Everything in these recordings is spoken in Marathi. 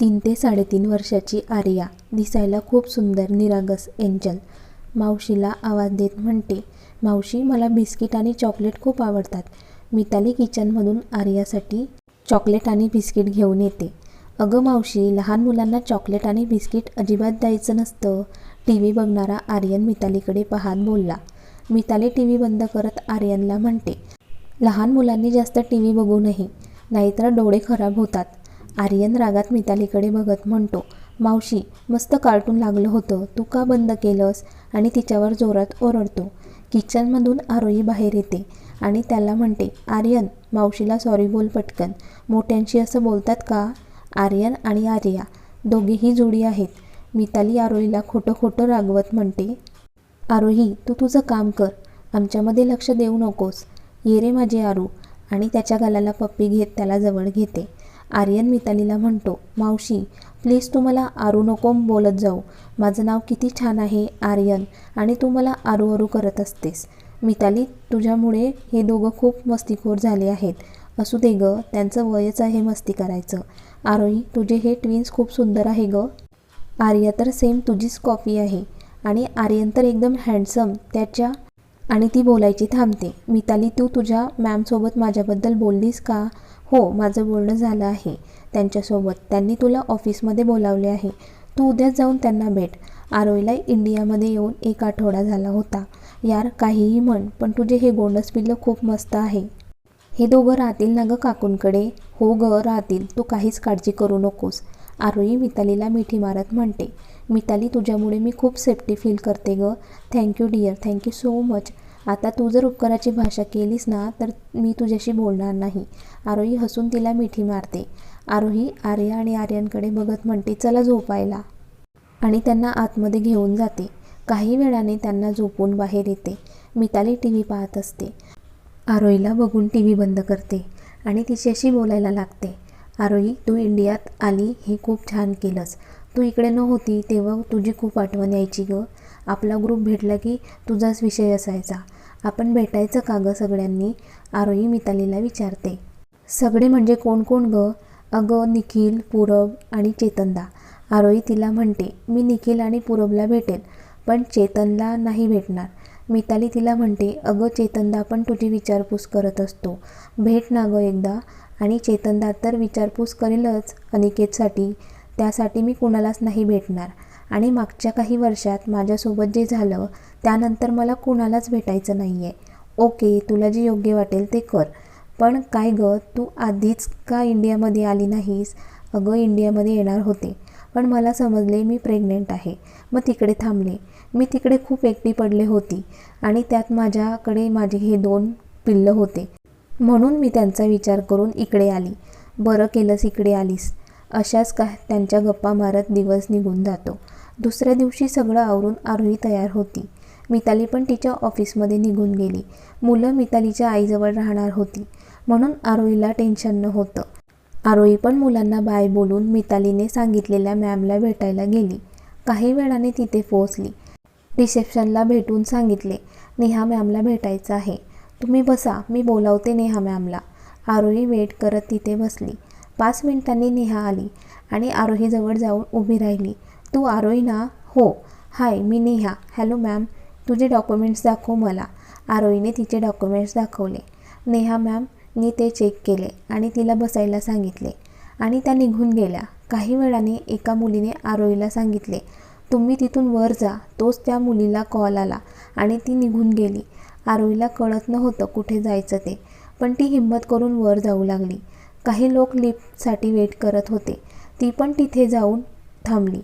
तीन ते साडेतीन वर्षाची आर्या दिसायला खूप सुंदर निरागस एंजल मावशीला आवाज देत म्हणते मावशी मला बिस्किट आणि चॉकलेट खूप आवडतात. मिताली किचनमधून आर्यासाठी चॉकलेट आणि बिस्किट घेऊन येते. अगं मावशी लहान मुलांना चॉकलेट आणि बिस्किट अजिबात द्यायचं नसतं. टी व्ही बघणारा आर्यन मितालीकडे पाहत बोलला. मिताली टी व्ही बंद करत आर्यनला म्हणते लहान मुलांनी जास्त टी व्ही बघू नये नाहीतर डोळे खराब होतात. आर्यन रागात मितालीकडे बघत म्हणतो मावशी मस्त कार्टून लागलं होतं तू का बंद केलंस? आणि तिच्यावर जोरात ओरडतो. किचनमधून आरोही बाहेर येते आणि त्याला म्हणते आर्यन मावशीला सॉरी बोल पटकन. मोठ्यांशी असं बोलतात का? आर्यन आणि आर्या दोघेही जोडी आहेत. मिताली आरोहीला खोटं खोटं रागवत म्हणते आरोही तू तुझं काम कर. आमच्यामध्ये लक्ष देऊ नकोस. ये रे माझे आरू. आणि त्याच्या गालाला पप्पी घेत त्याला जवळ घेते. आर्यन मितालीला म्हणतो मावशी प्लीज तू मला आरू नको बोलत जाऊ. माझं नाव किती छान आहे आर्यन आणि तू मला आरू आरू करत असतेस. मिताली तुझ्यामुळे हे दोघं खूप मस्तीखोर झाले आहेत. असू दे गं त्यांचं वयच आहे मस्ती करायचं. आरोही तुझे हे ट्विन्स खूप सुंदर आहे गं. आर्या तर सेम तुझीच कॉपी आहे. आणि आर्यन तर एकदम हँडसम त्याच्या आणि ती बोलायची थांबते. मिताली तू तुझ्या मॅमसोबत माझ्याबद्दल बोललीस का? हो माझं बोलणं झालं आहे त्यांच्यासोबत. त्यांनी तुला ऑफिसमध्ये बोलावले आहे. तू उद्याच जाऊन त्यांना भेट. आरोईला इंडियामध्ये येऊन एक आठवडा झाला होता. यार काहीही म्हण पण तुझे हे गोंडस पिल्लं खूप मस्त आहे. हे दोघं राहतील ना गं काकूंकडे? हो गं राहतील. तू काहीच काळजी करू नकोस. आरोही मितालीला मिठी मारत म्हणते मिताली तुझ्यामुळे मी खूप सेफ्टी फील करते गं. Thank you dear thank you so much आता तू जर उपकाराची भाषा केलीस ना तर मी तुझ्याशी बोलणार नाही. आरोही हसून तिला मिठी मारते. आरोही आर्या आणि आर्यांकडे बघत म्हणते चला झोपायला. आणि त्यांना आतमध्ये घेऊन जाते. काही वेळाने त्यांना झोपून बाहेर येते. मिताली टी व्ही पाहत असते. आरोहीला बघून टी व्ही बंद करते आणि तिच्याशी बोलायला लागते. आरोही तू इंडियात आली हे खूप छान केलंस. तू इकडे नव्हती तेव्हा तुझी खूप आठवण यायची गं. आपला ग्रुप भेटला की तुझाच विषय असायचा. आपण भेटायचं का गं सगळ्यांनी? आरोही मितालीला विचारते. सगळे म्हणजे कोण कोण गं? अगं निखिल पूरब आणि चेतनदा. आरोही तिला म्हणते मी निखिल आणि पूरबला भेटेल पण चेतनला नाही भेटणार. मिताली तिला म्हणते अगं चेतनदा पण तुझी विचारपूस करत असतो. भेट ना गं एकदा. आणि चेतनदा तर विचारपूस करेलच अनिकेतसाठी. त्यासाठी मी कुणालाच नाही भेटणार. आणि मागच्या काही वर्षात माझ्यासोबत जे झालं त्यानंतर मला कुणालाच भेटायचं नाही आहे ओके तुला जे योग्य वाटेल ते कर. पण काय गं तू आधीच का इंडियामध्ये आली नाहीस? अगं इंडियामध्ये येणार होते. पण मला समजले मी प्रेग्नेंट आहे. मग तिकडे थांबले. मी तिकडे खूप एकटी पडले होती. आणि त्यात माझ्याकडे माझे हे दोन पिल्लं होते. म्हणून मी त्यांचा विचार करून इकडे आली. बरं केलंस इकडे आलीस. अशाच का त्यांच्या गप्पा मारत दिवस निघून जातो. दुसऱ्या दिवशी सगळं आवरून आरोही तयार होती. मिताली पण तिच्या ऑफिसमध्ये निघून गेली. मुलं मितालीच्या आईजवळ राहणार होती. म्हणून आरोहीला टेन्शन नव्हतं. आरोही पण मुलांना बाय बोलून मितालीने सांगितलेल्या मॅमला भेटायला गेली. काही वेळाने तिथे पोहोचली. रिसेप्शनला भेटून सांगितले नेहा मॅमला भेटायचं आहे. तुम्ही बसा मी बोलावते नेहा मॅमला. आरोही वेट करत तिथे बसली. पाच मिनिटांनी नेहा आली आणि आरोहीजवळ जाऊन उभी राहिली. तू आरोही ना? हो. हाय मी नेहा. हॅलो मॅम तुझे डॉक्युमेंट्स दाखव मला. आरोहीने तिचे डॉक्युमेंट्स दाखवले. नेहा मॅमनी ते चेक केले आणि तिला बसायला सांगितले आणि त्या निघून गेल्या. काही वेळाने एका मुलीने आरोहीला सांगितले तुम्ही तिथून वर जा. तोच त्या मुलीला कॉल आला आणि ती निघून गेली. आरोहीला कळत नव्हतं कुठे जायचं ते पण ती हिंमत करून वर जाऊ लागली. काही लोक लिफ्टसाठी वेट करत होते. ती पण तिथे जाऊन थांबली.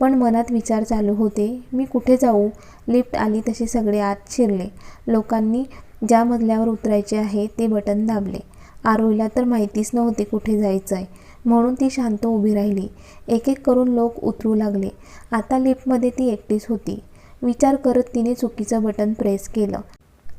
पण मनात विचार चालू होते मी कुठे जाऊ? लिफ्ट आली तसे सगळे आत शिरले. लोकांनी ज्या मजल्यावर उतरायचे आहे ते बटन दाबले. आरोहीला तर माहितीच नव्हते कुठे जायचं आहे म्हणून ती शांत उभी राहिली. एक एक करून लोक उतरू लागले. आता लिफ्टमध्ये ती एकटीच होती. विचार करत तिने चुकीचं बटन प्रेस केलं.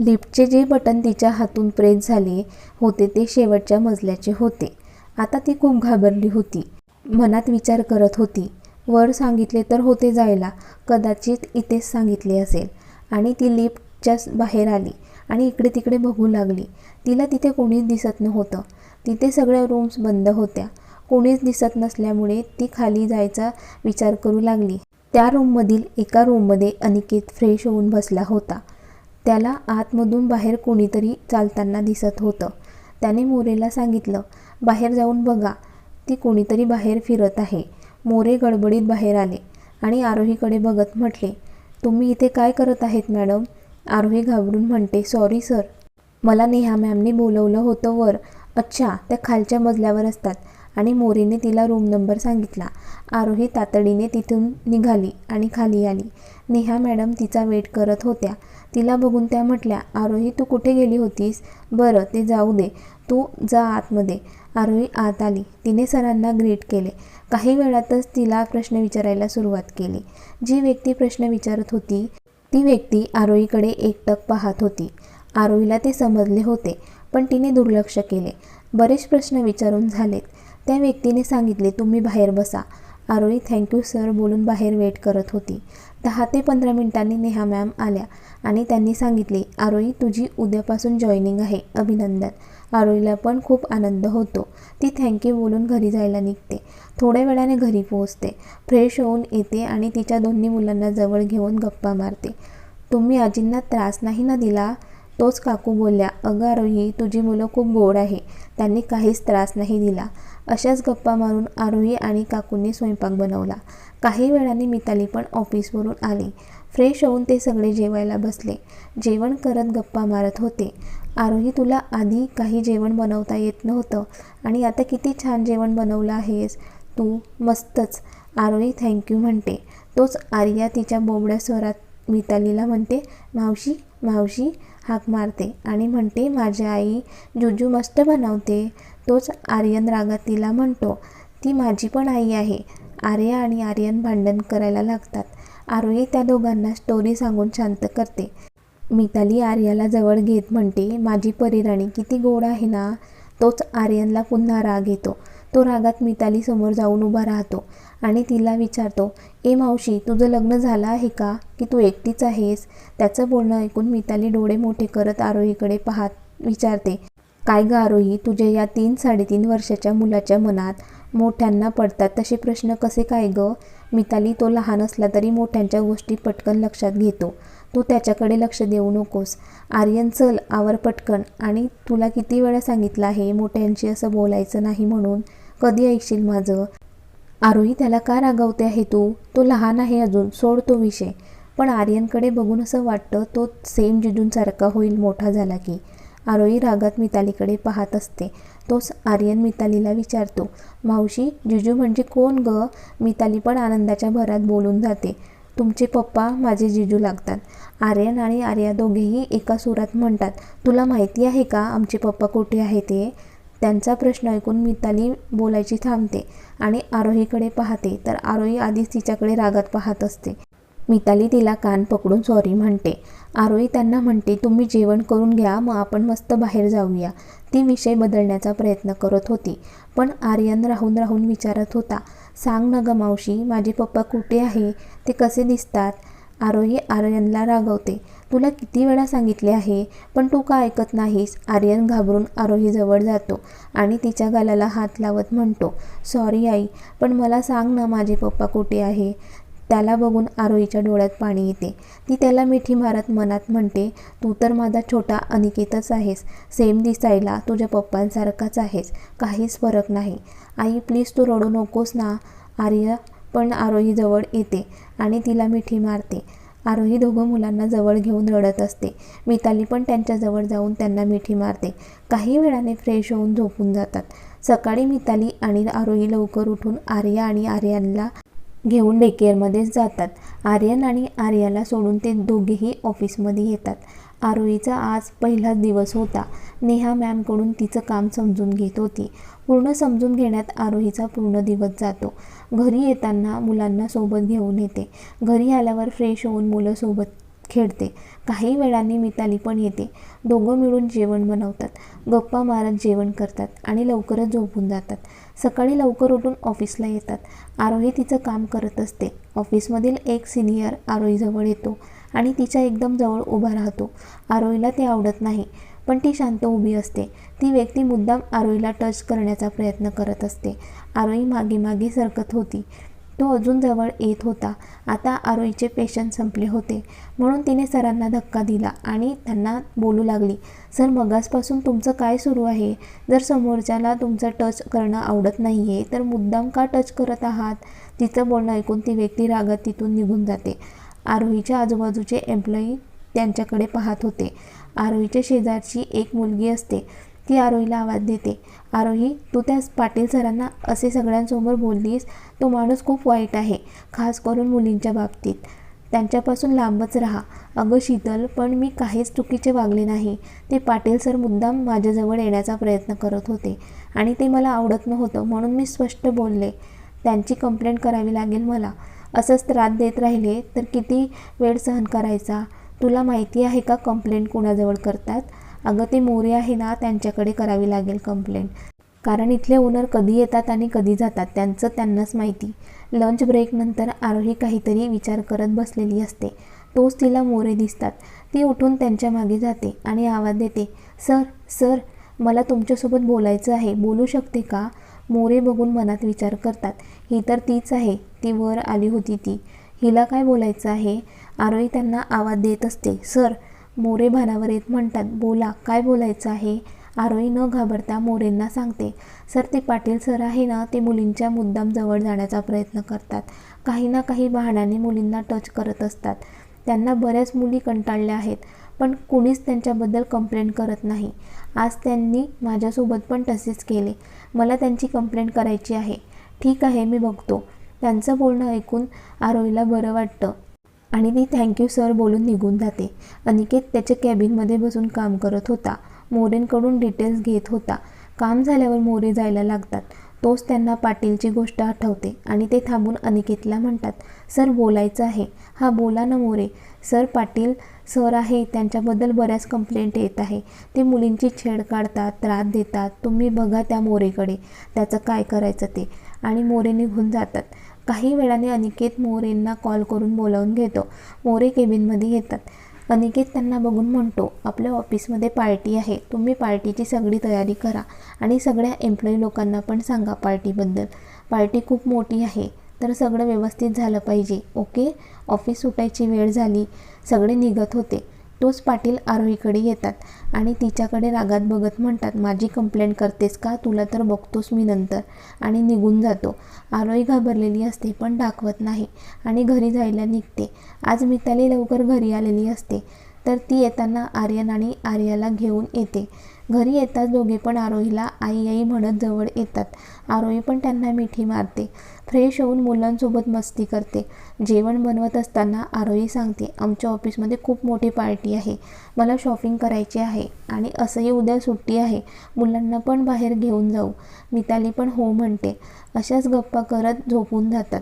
लिफ्टचे जे बटन तिच्या हातून प्रेस झाले होते ते शेवटच्या मजल्याचे होते. आता ती खूप घाबरली होती. मनात विचार करत होती. वर सांगितले तर होते जायला. कदाचित इथेच सांगितले असेल. आणि ती लिफ्टच्या बाहेर आली आणि इकडे तिकडे बघू लागली. तिला तिथे कोणीच दिसत नव्हतं. तिथे सगळ्या रूम्स बंद होत्या. कोणीच दिसत नसल्यामुळे ती खाली जायचा विचार करू लागली. त्या रूममधील एका रूममध्ये अनिकेत फ्रेश होऊन बसला होता. त्याला आतमधून बाहेर कोणीतरी चालताना दिसत होतं. त्याने मोरेला सांगितलं बाहेर जाऊन बघा ती कोणीतरी बाहेर फिरत आहे. मोरे गडबडीत बाहेर आले आणि आरोहीकडे बघत म्हटले तुम्ही इथे काय करत आहेत मॅडम? आरोही घाबरून म्हणते सॉरी सर. मला नेहा मॅमने बोलवलं होतं वर. अच्छा त्या खालच्या मजल्यावर असतात. आणि मोरेने तिला रूम नंबर सांगितला. आरोही तातडीने तिथून निघाली आणि खाली आली. नेहा मॅडम तिचा वेट करत होत्या. तिला बघून त्या म्हटल्या आरोही तू कुठे गेली होतीस? बरं ते जाऊ दे. तू जा आतमध्ये. आरोही आत आली. तिने सरांना ग्रीट केले. काही वेळातच तिला प्रश्न विचारायला सुरुवात केली. जी व्यक्ती प्रश्न विचारत होती ती व्यक्ती आरोहीकडे एकटक पाहत होती. आरोहीला ते समजले होते पण तिने दुर्लक्ष केले. बरेच प्रश्न विचारून झालेत. त्या व्यक्तीने सांगितले तुम्ही बाहेर बसा. आरोही थँक्यू सर बोलून बाहेर वेट करत होती. दहा ते पंधरा मिनिटांनी नेहा मॅम आल्या आणि त्यांनी सांगितले आरोही तुझी उद्यापासून जॉईनिंग आहे. अभिनंदन. आरोहीला पण खूप आनंद होतो. ती थँक्यू बोलून घरी जायला निघते. थोड्या वेळाने घरी पोहोचते. फ्रेश होऊन येते आणि तिच्या दोन्ही मुलांना जवळ घेऊन गप्पा मारते. तुम्ही आजींना त्रास नाही ना दिला? तोच काकू बोलल्या अगं आरोही तुझी मुलं खूप गोड आहे. त्यांनी काहीच त्रास नाही दिला. अशाच गप्पा मारून आरोही आणि काकूंनी स्वयंपाक बनवला. काही वेळाने मिताली पण ऑफिसवरून आली. फ्रेश होऊन ते सगळे जेवायला बसले. जेवण करत गप्पा मारत होते. आरोही तुला आधी काही जेवण बनवता येत नव्हतं आणि आता किती छान जेवण बनवलं आहेस. तू मस्तच. आरोही थँक्यू म्हणते. तोच आर्या तिच्या बोबड्या स्वरात मितालीला म्हणते मावशी मावशी हाक मारते आणि म्हणते माझी आई जुजू मस्त बनवते. तोच आर्यन रागात तिला म्हणतो ती माझी पण आई आहे. आर्या आणि आर्यन भांडण करायला लागतात. आरोही त्या दोघांना स्टोरी सांगून शांत करते. मिताली आर्याला जवळ घेत म्हणते माझी परिराणी किती गोड आहे ना. तोच आर्यनला पुन्हा राग येतो. तो रागात मिताली समोर जाऊन उभा राहतो आणि तिला विचारतो ए मावशी तुझं लग्न झालं आहे का? की तू एकटीच आहेस? त्याचं बोलणं ऐकून मिताली डोळे मोठे करत आरोहीकडे पाहत विचारते काय गारोही आरोही तुझ्या या तीन साडेतीन वर्षाच्या मुलाच्या मनात मोठ्यांना पडतात तसे प्रश्न कसे काय ग? मिताली तो लहान असला तरी मोठ्यांच्या गोष्टी पटकन लक्षात घेतो. तू त्याच्याकडे लक्ष देऊ नकोस. आर्यन चल आवर पटकन. आणि तुला किती वेळा सांगितलं आहे मोठ्यांशी असं बोलायचं नाही म्हणून? कधी ऐकशील माझं? आरोही त्याला का रागवते आहे तू? तो लहान आहे अजून सोड तो विषय. पण आर्यनकडे बघून असं वाटतं तो सेम जिजूंसारखा होईल मोठा झाला की. आरोही रागात मितालीकडे पाहत असते. तोच आर्यन मितालीला विचारतो मावशी जिजू म्हणजे कोण ग? मिताली पण आनंदाच्या भरात बोलून जाते तुमचे पप्पा माझे जिजू लागतात. आर्यन आणि आर्या दोघेही एका सुरात म्हणतात तुला माहिती आहे का आमचे पप्पा कुठे आहे ते त्यांचा प्रश्न ऐकून मिताली बोलायची थांबते आणि आरोहीकडे पाहते तर आरोही आधीच तिच्याकडे रागात पाहत असते. मिताली तिला कान पकडून सॉरी म्हणते. आरोही त्यांना म्हणते तुम्ही जेवण करून घ्या मग आपण मस्त बाहेर जाऊया. ती विषय बदलण्याचा प्रयत्न करत होती पण आर्यन राहून राहून विचारत होता सांग ना ग मावशी माझे पप्पा कुठे आहे? ते कसे दिसतात? आरोही आर्यनला रागवते तुला किती वेळा सांगितले आहे पण तू का ऐकत नाहीस? आर्यन घाबरून आरोहीजवळ जातो आणि तिच्या गालाला हात लावत म्हणतो सॉरी आई पण मला सांग ना माझे पप्पा कुठे आहे? त्याला बघून आरोहीच्या डोळ्यात पाणी येते. ती त्याला मिठी मारत मनात म्हणते तू तर माझा छोटा अनिकेतच आहेस. सेम दिसायला तुझ्या पप्पांसारखाच आहेस. काहीच फरक नाही. आई प्लीज तू रडू नकोस ना आर्य पण आरोहीजवळ येते आणि तिला मिठी मारते. आरोही दोघं मुलांना जवळ घेऊन रडत असते. मिताली पण त्यांच्याजवळ जाऊन त्यांना मिठी मारते. काही वेळाने फ्रेश होऊन झोपून जातात. सकाळी मिताली आणि आरोही लवकर उठून आर्या आणि आर्यांना घेऊन डेकेअरमध्येच जातात. आर्यन आणि आर्याला सोडून ते दोघेही ऑफिसमध्ये येतात. आरोहीचा आज पहिलाच दिवस होता. नेहा मॅमकडून तिचं काम समजून घेत होती. पूर्ण समजून घेण्यात आरोहीचा पूर्ण दिवस जातो. घरी येताना मुलांना सोबत घेऊन येते. घरी आल्यावर फ्रेश होऊन मुलं सोबत खेळते. काही वेळाने मिताली पण येते. दोघं मिळून जेवण बनवतात. गप्पा मारत जेवण करतात आणि लवकरच झोपून जातात. सकाळी लवकर उठून ऑफिसला येतात. आरोही तिचं काम करत असते. ऑफिसमधील एक सिनियर आरोहीजवळ येतो आणि तिच्या एकदम जवळ उभा राहतो. आरोहीला ते आवडत नाही पण ती शांत उभी असते. ती व्यक्ती मुद्दाम आरोहीला टच करण्याचा प्रयत्न करत असते. आरोही मागे मागे सरकत होती. तो अजून जवळ येत होता. आता आरोईचे पेशंट संपले होते. म्हणून तिने सरांना धक्का दिला आणि त्यांना बोलू लागली सर मगासपासून तुमचं काय सुरू आहे? जर समोरच्याला तुमचं टच करणं आवडत नाही आहे तर मुद्दाम का टच करत आहात तिचं बोलणं ऐकून ती व्यक्ती रागात तिथून निघून जाते. आरोहीच्या आजूबाजूचे एम्प्लॉई त्यांच्याकडे पाहत होते. आरोहीच्या शेजारची एक मुलगी असते. ती आरोहीला आवाज देते. आरोही तू त्या पाटील सरांना असे सगळ्यांसमोर बोललीस? तो माणूस खूप वाईट आहे खास करून मुलींच्या बाबतीत. त्यांच्यापासून लांबच राहा. अगं शीतल पण मी काहीच चुकीचे वागले नाही. ते पाटील सर मुद्दाम माझ्याजवळ येण्याचा प्रयत्न करत होते आणि ते मला आवडत नव्हतं म्हणून मी स्पष्ट बोलले त्यांची कंप्लेंट करावी लागेल मला. असंच त्रास देत राहिले तर किती वेळ सहन करायचा? तुला माहिती आहे का कंप्लेंट कुणाजवळ करतात? अगं ते मोरे आहे ना त्यांच्याकडे करावी लागेल कंप्लेंट कारण इथले ओनर कधी येतात आणि कधी जातात त्यांचं त्यांनाच माहिती. लंच ब्रेकनंतर आरोही काहीतरी विचार करत बसलेली असते. तोच तिला मोरे दिसतात. ती उठून त्यांच्या मागे जाते आणि आवाज देते सर सर मला तुमच्यासोबत बोलायचं आहे बोलू शकते का? मोरे बघून मनात विचार करतात. ही तर तीच आहे ती वर आली होती ती. हिला काय बोलायचं आहे? आरोही त्यांना आवाज देत असते सर मोरे भानावर येत म्हणतात बोला काय बोलायचं आहे? आरोही न घाबरता मोरेंना सांगते सर ते पाटील सर आहे ना ते मुलींच्या मुद्दाम जवळ जाण्याचा प्रयत्न करतात. काही ना काही बहाण्याने मुलींना टच करत असतात. त्यांना बऱ्याच मुली कंटाळल्या आहेत पण कुणीच त्यांच्याबद्दल कंप्लेंट करत नाही. आज त्यांनी माझ्यासोबत पण तसेच केले. मला त्यांची कंप्लेंट करायची आहे. ठीक आहे मी बघतो. त्यांचं बोलणं ऐकून आरोहीला बरं वाटतं. आणि ती थँक्यू सर बोलून निघून जाते. अनिकेत त्याच्या कॅबिनमध्ये बसून काम करत होता. मोरेंकडून डिटेल्स घेत होता. काम झाल्यावर मोरे जायला लागतात. तोच त्यांना पाटीलची गोष्ट आठवते आणि ते थांबून अनिकेतला म्हणतात सर बोलायचं आहे. हा बोला ना मोरे. सर पाटील सर आहे. त्यांच्याबद्दल बऱ्याच कंप्लेंट येत आहे. ते मुलींची छेड काढतात त्रास देतात. तुम्ही बघा त्या मोरेकडे. त्याचं काय करायचं ते. आणि मोरे निघून जातात. काही वेळाने अनिकेत मोरेंना कॉल करून बोलावून घेतो. मोरे केबिनमध्ये येतात. अनिकेत त्यांना बघून म्हणतो आपल्या ऑफिसमध्ये पार्टी आहे. तुम्ही पार्टीची सगळी तयारी करा आणि सगळ्या एम्प्लॉई लोकांना पण सांगा पार्टीबद्दल. पार्टी खूप मोठी आहे तर सगळं व्यवस्थित झालं पाहिजे. ओके? ऑफिस सुटायची वेळ झाली. सगळे निघत होते. तोच पाटील आरोहीकडे येतात आणि तिच्याकडे रागात बघत म्हणतात माझी कंप्लेंट करतेस का? तुला तर बघतोस मी नंतर. आणि निघून जातो. आरोही घाबरलेली असते पण दाखवत नाही आणि घरी जायला निघते. आज मिताली लवकर घरी आलेली असते तर ती येताना आर्यन आणि आर्याला घेऊन येते. घरी येताच दोघे पण आरोहीला आई आई म्हणत जवळ येतात. आरोही पण त्यांना मिठी मारते. फ्रेश होऊन मुलांसोबत मस्ती करते. जेवण बनवत असताना आरोही सांगते आमच्या ऑफिसमध्ये खूप मोठी पार्टी आहे. मला शॉपिंग करायची आहे आणि असंही उद्या सुट्टी आहे. मुलांना पण बाहेर घेऊन जाऊ. मिताली पण हो म्हणते. अशाच गप्पा करत झोपून जातात.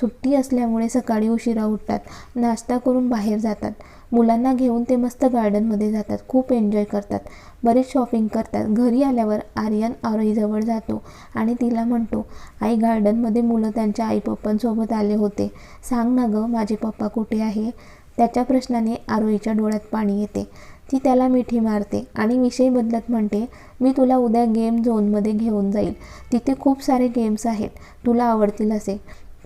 सुट्टी असल्यामुळे सकाळी उशिरा उठतात. नाश्ता करून बाहेर जातात. मुलांना घेऊन ते मस्त गार्डनमध्ये जातात खूप एन्जॉय करतात. बरेच शॉपिंग करतात. घरी आल्यावर आर्यन आरोहीजवळ जातो आणि तिला म्हणतो आई गार्डनमध्ये मुलं त्यांच्या आई पप्पांसोबत आले होते. सांग ना गं माझे पप्पा कुठे आहे? त्याच्या प्रश्नाने आरोहीच्या डोळ्यात पाणी येते. ती त्याला मिठी मारते आणि विषय बदलत म्हणते मी तुला उद्या गेम झोनमध्ये घेऊन जाईल. तिथे खूप सारे गेम्स आहेत. तुला आवडतील असे.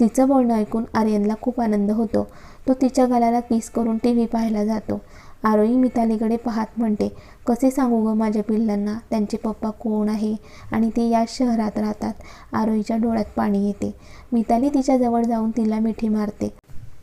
तिचं बोलणं ऐकून आर्यनला खूप आनंद होतो. तो तिच्या गालाला किस करून टी व्ही पाहायला जातो. आरोही मितालीकडे पाहत म्हणते कसे सांगू गं माझ्या पिल्लांना? त्यांचे पप्पा कोण आहे? आणि ते याच शहरात राहतात. आरोहीच्या डोळ्यात पाणी येते. मिताली तिच्याजवळ जाऊन तिला मिठी मारते.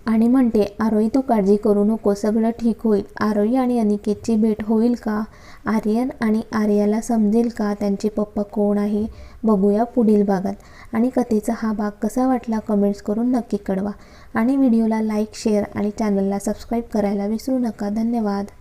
आणि म्हणते आरोही तू काळजी करू नको सगळं ठीक होईल. आरोही आणि अनिकेतची भेट होईल का? आर्यन आणि आर्याला समजेल का त्यांचे पप्पा कोण आहे? बघूया पुढील भागात. आणि कथेचा हा भाग कसा वाटला कमेंट्स करून नक्की कळवा. आणि व्हिडिओला लाईक शेअर आणि चॅनलला सबस्क्राईब करायला विसरू नका. धन्यवाद.